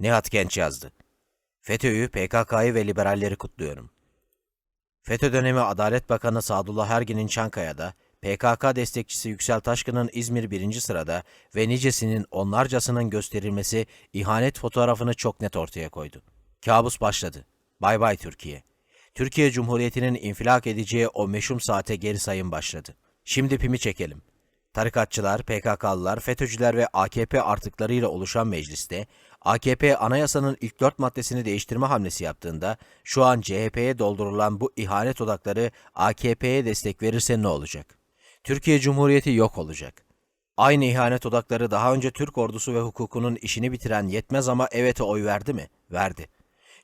Nihat Genç yazdı. FETÖ'yü, PKK'yı ve liberalleri kutluyorum. FETÖ dönemi Adalet Bakanı Sadullah Ergin'in Çankaya'da, PKK destekçisi Yüksel Taşkın'ın İzmir birinci sırada ve nicesinin onlarcasının gösterilmesi ihanet fotoğrafını çok net ortaya koydu. Kabus başladı. Bay bay Türkiye. Türkiye Cumhuriyeti'nin infilak edeceği o meşhum saate geri sayım başladı. Şimdi pimi çekelim. Tarikatçılar, PKK'lılar, FETÖ'cüler ve AKP artıklarıyla oluşan mecliste AKP anayasanın ilk dört maddesini değiştirme hamlesi yaptığında şu an CHP'ye doldurulan bu ihanet odakları AKP'ye destek verirse ne olacak? Türkiye Cumhuriyeti yok olacak. Aynı ihanet odakları daha önce Türk ordusu ve hukukunun işini bitiren yetmez ama evet'e oy verdi mi? Verdi.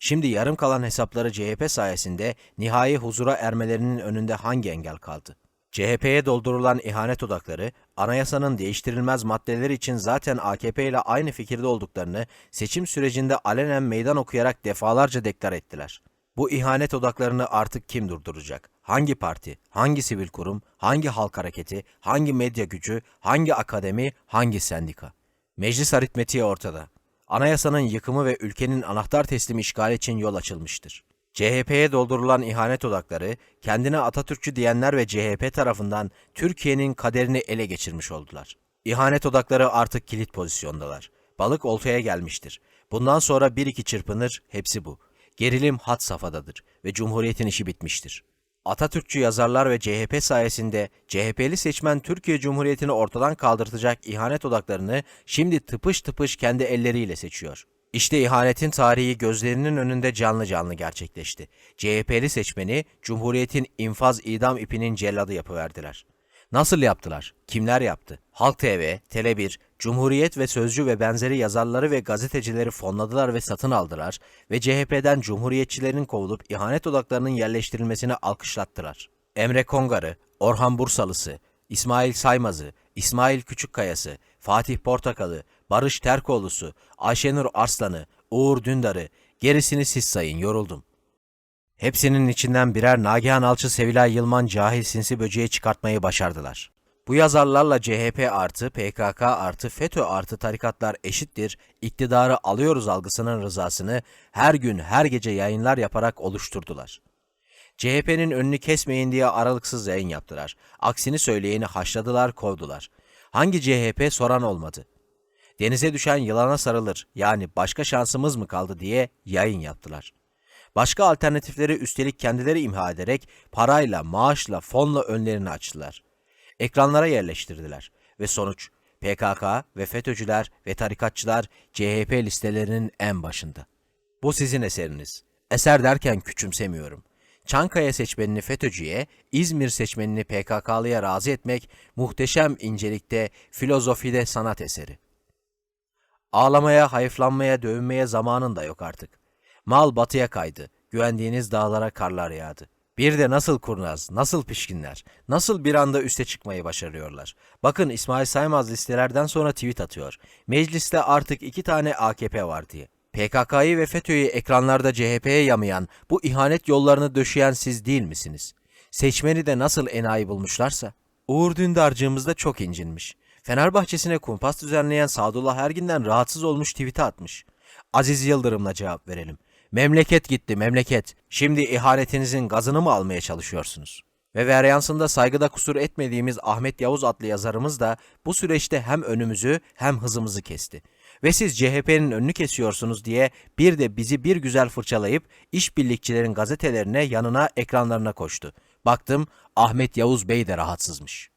Şimdi yarım kalan hesapları CHP sayesinde nihai huzura ermelerinin önünde hangi engel kaldı? CHP'ye doldurulan ihanet odakları, anayasanın değiştirilmez maddeleri için zaten AKP ile aynı fikirde olduklarını seçim sürecinde alenen meydan okuyarak defalarca deklar ettiler. Bu ihanet odaklarını artık kim durduracak? Hangi parti, hangi sivil kurum, hangi halk hareketi, hangi medya gücü, hangi akademi, hangi sendika? Meclis aritmetiği ortada. Anayasanın yıkımı ve ülkenin anahtar teslim işgali için yol açılmıştır. CHP'ye doldurulan ihanet odakları, kendine Atatürkçü diyenler ve CHP tarafından Türkiye'nin kaderini ele geçirmiş oldular. İhanet odakları artık kilit pozisyondalar. Balık oltaya gelmiştir. Bundan sonra bir iki çırpınır, hepsi bu. Gerilim hat safhadadır ve Cumhuriyet'in işi bitmiştir. Atatürkçü yazarlar ve CHP sayesinde CHP'li seçmen Türkiye Cumhuriyeti'ni ortadan kaldırtacak ihanet odaklarını şimdi tıpış tıpış kendi elleriyle seçiyor. İşte ihanetin tarihi gözlerinin önünde canlı canlı gerçekleşti. CHP'li seçmeni Cumhuriyet'in infaz idam ipinin celladı yapıverdiler. Nasıl yaptılar? Kimler yaptı? Halk TV, Tele1, Cumhuriyet ve Sözcü ve benzeri yazarları ve gazetecileri fonladılar ve satın aldılar ve CHP'den Cumhuriyetçilerin kovulup ihanet odaklarının yerleştirilmesini alkışlattılar. Emre Kongar'ı, Orhan Bursalısı, İsmail Saymaz'ı, İsmail Küçükkaya'sı, Fatih Portakal'ı, Barış Terkoğlu'su, Ayşenur Arslan'ı, Uğur Dündar'ı, gerisini siz sayın yoruldum. Hepsinin içinden birer Nagihan Alçı Sevilay Yılman cahil sinsi böceği çıkartmayı başardılar. Bu yazarlarla CHP artı, PKK artı, FETÖ artı tarikatlar eşittir, iktidarı alıyoruz algısının rızasını her gün her gece yayınlar yaparak oluşturdular. CHP'nin önünü kesmeyin diye aralıksız yayın yaptılar. Aksini söyleyeni haşladılar, kovdular. Hangi CHP soran olmadı. Denize düşen yılana sarılır, yani başka şansımız mı kaldı diye yayın yaptılar. Başka alternatifleri üstelik kendileri imha ederek parayla, maaşla, fonla önlerini açtılar. Ekranlara yerleştirdiler ve sonuç PKK ve FETÖ'cüler ve tarikatçılar CHP listelerinin en başında. Bu sizin eseriniz. Eser derken küçümsemiyorum. Çankaya seçmenini FETÖ'cüye, İzmir seçmenini PKK'lıya razı etmek muhteşem incelikte, filozofide sanat eseri. Ağlamaya, hayıflanmaya, dövünmeye zamanın da yok artık. Mal batıya kaydı, güvendiğiniz dağlara karlar yağdı. Bir de nasıl kurnaz, nasıl pişkinler, nasıl bir anda üste çıkmayı başarıyorlar. Bakın İsmail Saymaz listelerden sonra tweet atıyor. Mecliste artık iki tane AKP var diye. PKK'yı ve FETÖ'yü ekranlarda CHP'ye yamayan, bu ihanet yollarını döşeyen siz değil misiniz? Seçmeni de nasıl enayi bulmuşlarsa. Uğur Dündar'cığımız da çok incinmiş. Fenerbahçe'sine kumpas düzenleyen Sadullah Ergin'den rahatsız olmuş tweet'e atmış. Aziz Yıldırım'la cevap verelim. Memleket gitti memleket. Şimdi ihanetinizin gazını mı almaya çalışıyorsunuz? Ve varyansında saygıda kusur etmediğimiz Ahmet Yavuz adlı yazarımız da bu süreçte hem önümüzü hem hızımızı kesti. Ve siz CHP'nin önünü kesiyorsunuz diye bir de bizi bir güzel fırçalayıp işbirlikçilerin gazetelerine, yanına, ekranlarına koştu. Baktım Ahmet Yavuz Bey de rahatsızmış.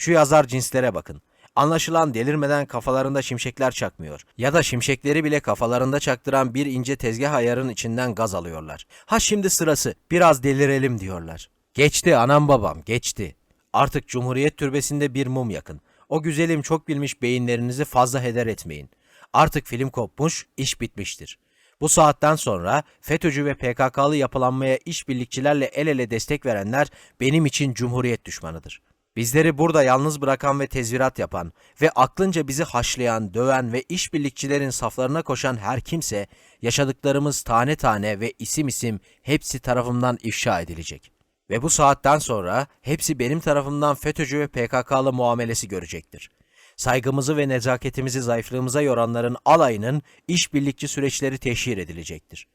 Şu yazar cinslere bakın. Anlaşılan delirmeden kafalarında şimşekler çakmıyor. Ya da şimşekleri bile kafalarında çaktıran bir ince tezgah ayarın içinden gaz alıyorlar. Ha şimdi sırası, biraz delirelim diyorlar. Geçti anam babam, geçti. Artık Cumhuriyet Türbesi'nde bir mum yakın. O güzelim çok bilmiş beyinlerinizi fazla heder etmeyin. Artık film kopmuş, iş bitmiştir. Bu saatten sonra FETÖ'cü ve PKK'lı yapılanmaya işbirlikçilerle el ele destek verenler benim için Cumhuriyet düşmanıdır. Bizleri burada yalnız bırakan ve tezvirat yapan ve aklınca bizi haşlayan, döven ve işbirlikçilerin saflarına koşan her kimse yaşadıklarımız tane tane ve isim isim hepsi tarafımdan ifşa edilecek. Ve bu saatten sonra hepsi benim tarafımdan FETÖ'cü ve PKK'lı muamelesi görecektir. Saygımızı ve nezaketimizi zayıflığımıza yoranların alayının işbirlikçi süreçleri teşhir edilecektir.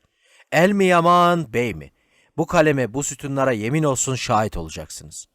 El mi yaman, bey mi? Bu kaleme, bu sütunlara yemin olsun şahit olacaksınız.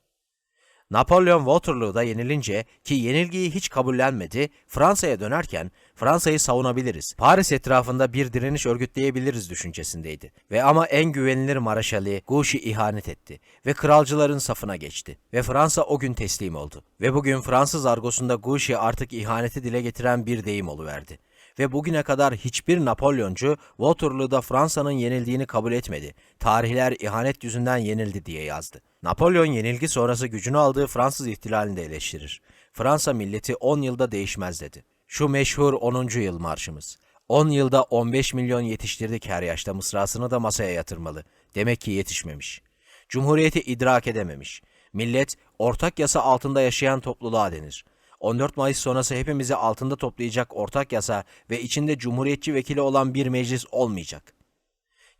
Napolyon Waterloo'da yenilince ki yenilgiyi hiç kabullenmedi, Fransa'ya dönerken Fransa'yı savunabiliriz, Paris etrafında bir direniş örgütleyebiliriz düşüncesindeydi. Ve ama en güvenilir Maraşali Gouchy ihanet etti ve kralcıların safına geçti. Ve Fransa o gün teslim oldu. Ve bugün Fransız argosunda Gouchy artık ihaneti dile getiren bir deyim oluverdi ve bugüne kadar hiçbir Napolyoncu Waterloo'da Fransa'nın yenildiğini kabul etmedi. Tarihler ihanet yüzünden yenildi diye yazdı. Napolyon yenilgi sonrası gücünü aldığı Fransız ihtilalini de eleştirir. Fransa milleti 10 yılda değişmez dedi. Şu meşhur 10. yıl marşımız. 10 yılda 15 milyon yetiştirdik her yaşta mısrasını da masaya yatırmalı. Demek ki yetişmemiş. Cumhuriyeti idrak edememiş. Millet ortak yasa altında yaşayan topluluğa denir. 14 Mayıs sonrası hepimizi altında toplayacak ortak yasa ve içinde cumhuriyetçi vekili olan bir meclis olmayacak.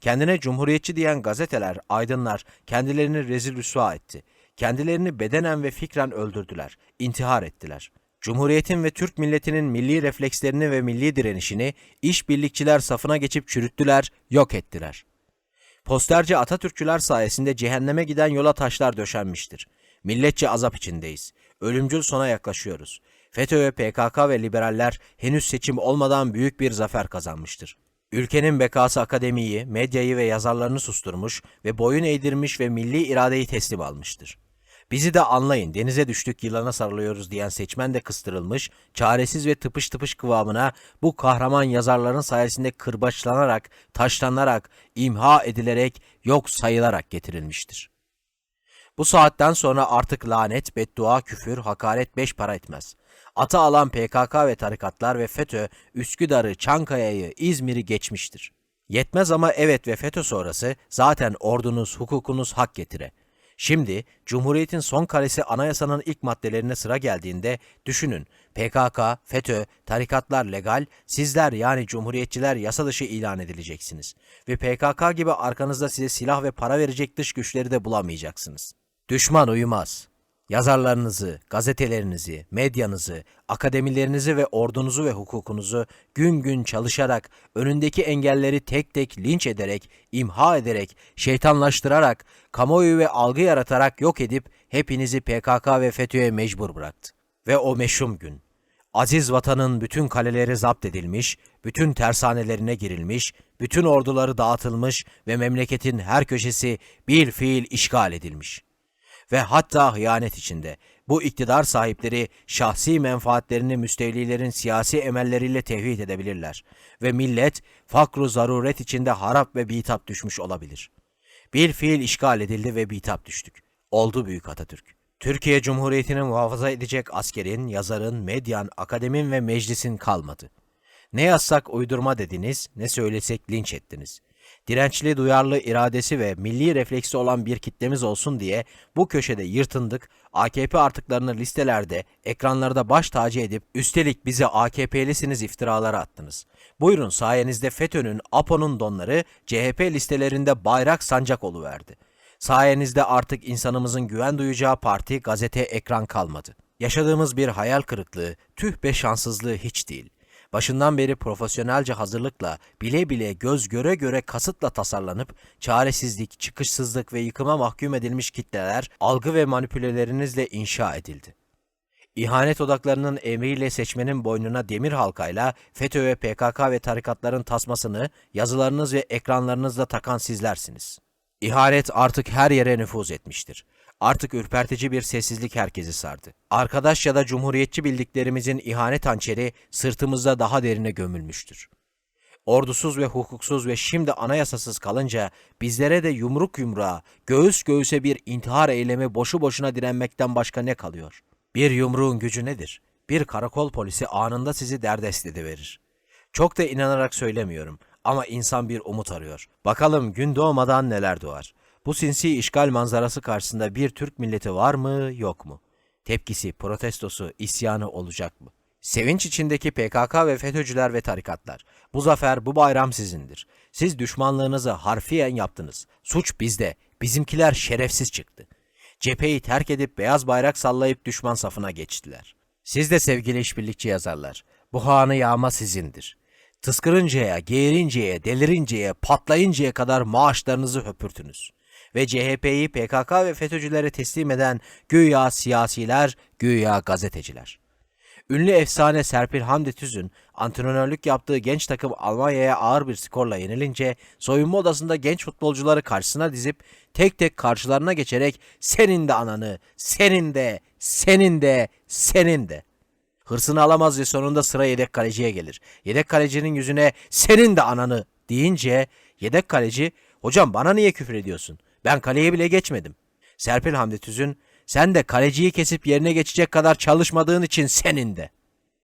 Kendine cumhuriyetçi diyen gazeteler, aydınlar kendilerini rezil rüsva etti. Kendilerini bedenen ve fikren öldürdüler, intihar ettiler. Cumhuriyetin ve Türk milletinin milli reflekslerini ve milli direnişini işbirlikçiler safına geçip çürüttüler, yok ettiler. Posterci Atatürkçüler sayesinde cehenneme giden yola taşlar döşenmiştir. Milletçe azap içindeyiz. Ölümcül sona yaklaşıyoruz. FETÖ, PKK ve liberaller henüz seçim olmadan büyük bir zafer kazanmıştır. Ülkenin bekası akademiyi, medyayı ve yazarlarını susturmuş ve boyun eğdirmiş ve milli iradeyi teslim almıştır. Bizi de anlayın, denize düştük yılana sarılıyoruz diyen seçmen de kıstırılmış, çaresiz ve tıpış tıpış kıvamına bu kahraman yazarların sayesinde kırbaçlanarak, taşlanarak, imha edilerek, yok sayılarak getirilmiştir. Bu saatten sonra artık lanet, beddua, küfür, hakaret beş para etmez. Ata alan PKK ve tarikatlar ve FETÖ, Üsküdar'ı, Çankaya'yı, İzmir'i geçmiştir. Yetmez ama evet ve FETÖ sonrası zaten ordunuz, hukukunuz hak getire. Şimdi Cumhuriyet'in son karesi anayasanın ilk maddelerine sıra geldiğinde düşünün PKK, FETÖ, tarikatlar legal, sizler yani cumhuriyetçiler yasa dışı ilan edileceksiniz. Ve PKK gibi arkanızda size silah ve para verecek dış güçleri de bulamayacaksınız. Düşman uyumaz. Yazarlarınızı, gazetelerinizi, medyanızı, akademilerinizi ve ordunuzu ve hukukunuzu gün gün çalışarak, önündeki engelleri tek tek linç ederek, imha ederek, şeytanlaştırarak, kamuoyu ve algı yaratarak yok edip hepinizi PKK ve FETÖ'ye mecbur bıraktı. Ve o meşhum gün, aziz vatanın bütün kaleleri zapt edilmiş, bütün tersanelerine girilmiş, bütün orduları dağıtılmış ve memleketin her köşesi bir fiil işgal edilmiş.'' Ve hatta hıyanet içinde. Bu iktidar sahipleri şahsi menfaatlerini müstevlilerin siyasi emelleriyle tevhid edebilirler ve millet fakru zaruret içinde harap ve bitap düşmüş olabilir. Bir fiil işgal edildi ve bitap düştük. Oldu Büyük Atatürk. Türkiye Cumhuriyeti'ni muhafaza edecek askerin, yazarın, medyan, akademin ve meclisin kalmadı. Ne yazsak uydurma dediniz, ne söylesek linç ettiniz dirençli, duyarlı iradesi ve milli refleksi olan bir kitlemiz olsun diye bu köşede yırtındık, AKP artıklarını listelerde, ekranlarda baş tacı edip üstelik bize AKP'lisiniz iftiraları attınız. Buyurun sayenizde FETÖ'nün, APO'nun donları CHP listelerinde bayrak sancak oluverdi. Sayenizde artık insanımızın güven duyacağı parti, gazete, ekran kalmadı. Yaşadığımız bir hayal kırıklığı, tüh be şanssızlığı hiç değil başından beri profesyonelce hazırlıkla, bile bile göz göre göre kasıtla tasarlanıp, çaresizlik, çıkışsızlık ve yıkıma mahkum edilmiş kitleler algı ve manipülelerinizle inşa edildi. İhanet odaklarının emriyle seçmenin boynuna demir halkayla FETÖ ve PKK ve tarikatların tasmasını yazılarınız ve ekranlarınızla takan sizlersiniz. İhanet artık her yere nüfuz etmiştir. Artık ürpertici bir sessizlik herkesi sardı. Arkadaş ya da cumhuriyetçi bildiklerimizin ihanet hançeri sırtımızda daha derine gömülmüştür. Ordusuz ve hukuksuz ve şimdi anayasasız kalınca bizlere de yumruk yumruğa, göğüs göğüse bir intihar eylemi boşu boşuna direnmekten başka ne kalıyor? Bir yumruğun gücü nedir? Bir karakol polisi anında sizi derdest ediverir. Çok da inanarak söylemiyorum ama insan bir umut arıyor. Bakalım gün doğmadan neler doğar. Bu sinsi işgal manzarası karşısında bir Türk milleti var mı, yok mu? Tepkisi, protestosu, isyanı olacak mı? Sevinç içindeki PKK ve FETÖ'cüler ve tarikatlar. Bu zafer, bu bayram sizindir. Siz düşmanlığınızı harfiyen yaptınız. Suç bizde. Bizimkiler şerefsiz çıktı. Cepheyi terk edip beyaz bayrak sallayıp düşman safına geçtiler. Siz de sevgili işbirlikçi yazarlar, bu hanı yağma sizindir. Tıskırıncaya, geğirinceye, delirinceye, patlayıncaya kadar maaşlarınızı höpürtünüz. Ve CHP'yi PKK ve FETÖ'cülere teslim eden güya siyasiler, güya gazeteciler. Ünlü efsane Serpil Hamdi Tüz'ün antrenörlük yaptığı genç takım Almanya'ya ağır bir skorla yenilince soyunma odasında genç futbolcuları karşısına dizip tek tek karşılarına geçerek senin de ananı, senin de, senin de, senin de. Hırsını alamaz ve sonunda sıra yedek kaleciye gelir. Yedek kalecinin yüzüne senin de ananı deyince yedek kaleci hocam bana niye küfür ediyorsun? Ben kaleye bile geçmedim. Serpil Hamdi Tüz'ün sen de kaleciyi kesip yerine geçecek kadar çalışmadığın için senin de.